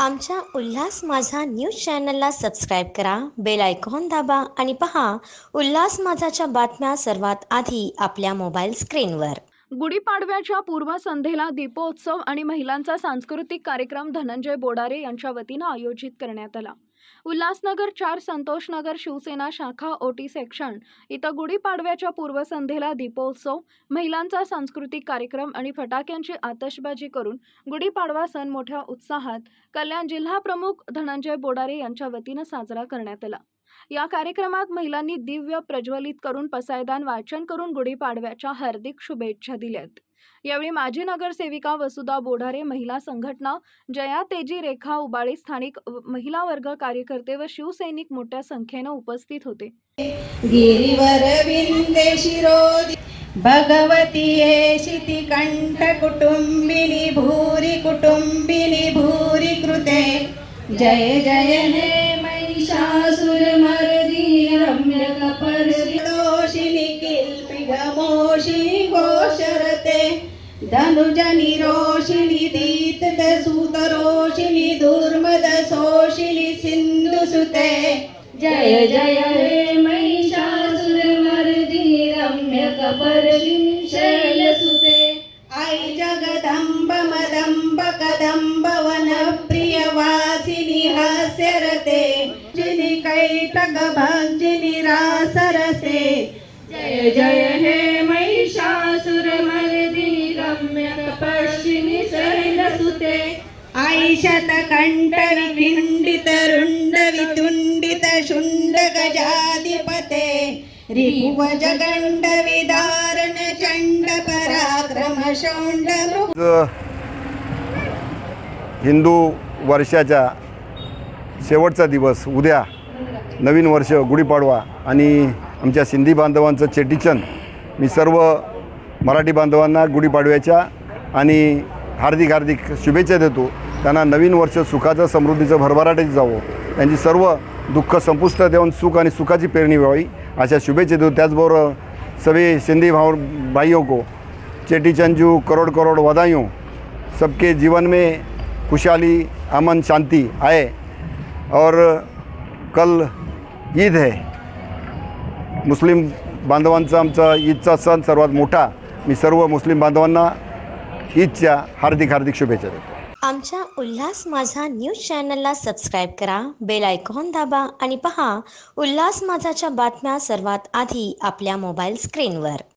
आमच्या उल्हास माझा न्यूज चॅनलला सबस्क्राईब करा बेल आयकॉन दाबा आणि पहा उल्हास माझाच्या बातम्या सर्वात आधी आपल्या मोबाईल स्क्रीनवर. गुढीपाडव्याच्या पूर्वसंध्येला दीपोत्सव आणि महिलांचा सांस्कृतिक कार्यक्रम धनंजय बोडारे यांच्या वतीनं आयोजित करण्यात आला. उल्हासनगर चार संतोषनगर शिवसेना शाखा ओटी सेक्शन. इथं गुढीपाडव्याच्या पूर्वसंध्येला दीपोत्सव महिलांचा सांस्कृतिक कार्यक्रम आणि फटाक्यांची आतषबाजी करून गुढीपाडवा सण मोठ्या उत्साहात कल्याण जिल्हा प्रमुख धनंजय बोडारे यांच्या वतीनं साजरा करण्यात आला. या कार्यक्रमात महिलांनी दिव्य प्रज्वलित करून पसायदान वाचन करून गुढीपाडव्याच्या हार्दिक शुभेच्छा दिल्यात. यावेळी माजी नगरसेविका वसुधा बोढारे महिला संघटना जया तेजी रेखा उबाळे स्थानिक महिला वर्ग कार्यकर्ते व शिवसैनिक मोठ्या संख्येनं उपस्थित होते. भगवती येशिति कण्ठ कुटुम्बिनि भूरि कुटुम्बिनि भूरि कृते. जय जय हे महिषासुरमर्दिनि धनुजनि रोषिणि दीप्तसुतरोषिणि दुर्मदशोषिणि सिन्धुसुते जय जय हे महिषासुरमर्दिनि रम्यकपर्षिणि शैलसुते ऐ जगदम्ब मदम्ब कदम्ब वनप्रियवासिनि हास्यरते। जिनि कैटक भञ्जिनि रासरसे। जय जय हे शैलसुते ऐशतकण्ठ विखिण्डित रुण्ड वितुण्डित शुण्ड गजाधिपते रिपुवज चण्ड पराक्रम हिंदू वर्षाच्या शेवटचा दिवस उद्या नवीन वर्ष गुढीपाडवा आणि आमच्या सिंधी बांधवांचं चेटीचंद. मी सर्व मराठी बांधवांना गुढीपाडव्याच्या आणि हार्दिक हार्दिक शुभेच्छा देतो. त्यांना नवीन वर्ष सुखाचं समृद्धीचं भरभराटीत जावं. त्यांची सर्व दुःख संपुष्ट देऊन सुख आणि सुखाची पेरणी व्हावी अशा शुभेच्छा देतो. त्याचबरोबर सभी सिंधी भाव भाइयों को चेटी चंजू करोड़ करोड़ बधाइयों सबके जीवन में खुशहाली अमन शांति आए. और कल ईद है. मुस्लिम बांधवांचा आमचा ईदचा सण सर्वात मोठा. मी सर्व मुस्लिम बांधवांना ईदच्या हार्दिक हार्दिक शुभेच्छा देतो. आमच्या उल्हास माझा न्यूज चॅनलला सबस्क्राईब करा बेल आयकॉन दाबा आणि पहा उल्हास माझाच्या बातम्या सर्वात आधी आपल्या मोबाईल स्क्रीनवर.